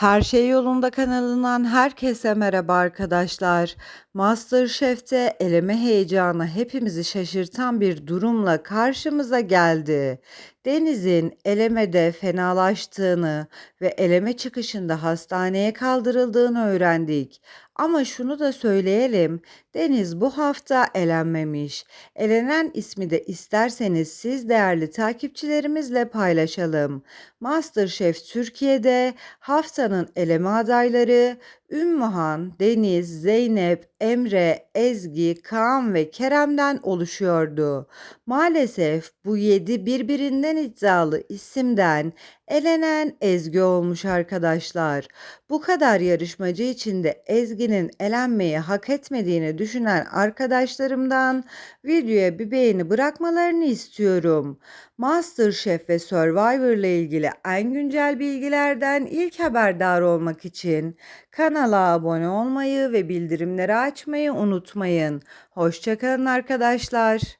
Her Şey Yolunda kanalından herkese merhaba arkadaşlar. MasterChef'te eleme heyecanı hepimizi şaşırtan bir durumla karşımıza geldi. Deniz'in elemede fenalaştığını ve eleme çıkışında hastaneye kaldırıldığını öğrendik. Ama şunu da söyleyelim, Deniz bu hafta elenmemiş. Elenen ismi de isterseniz siz değerli takipçilerimizle paylaşalım. MasterChef Türkiye'de haftanın eleme adayları Ümmühan, Deniz, Zeynep, Emre, Ezgi, Kaan ve Kerem'den oluşuyordu. Maalesef bu yedi birbirinden iddialı isimden elenen Ezgi olmuş arkadaşlar. Bu kadar yarışmacı içinde Ezgi'nin elenmeyi hak etmediğini düşünen arkadaşlarımdan videoya bir beğeni bırakmalarını istiyorum. MasterChef ve Survivor ile ilgili en güncel bilgilerden ilk haberdar olmak için kanala abone olmayı ve bildirimleri açmayı unutmayın. Hoşçakalın arkadaşlar.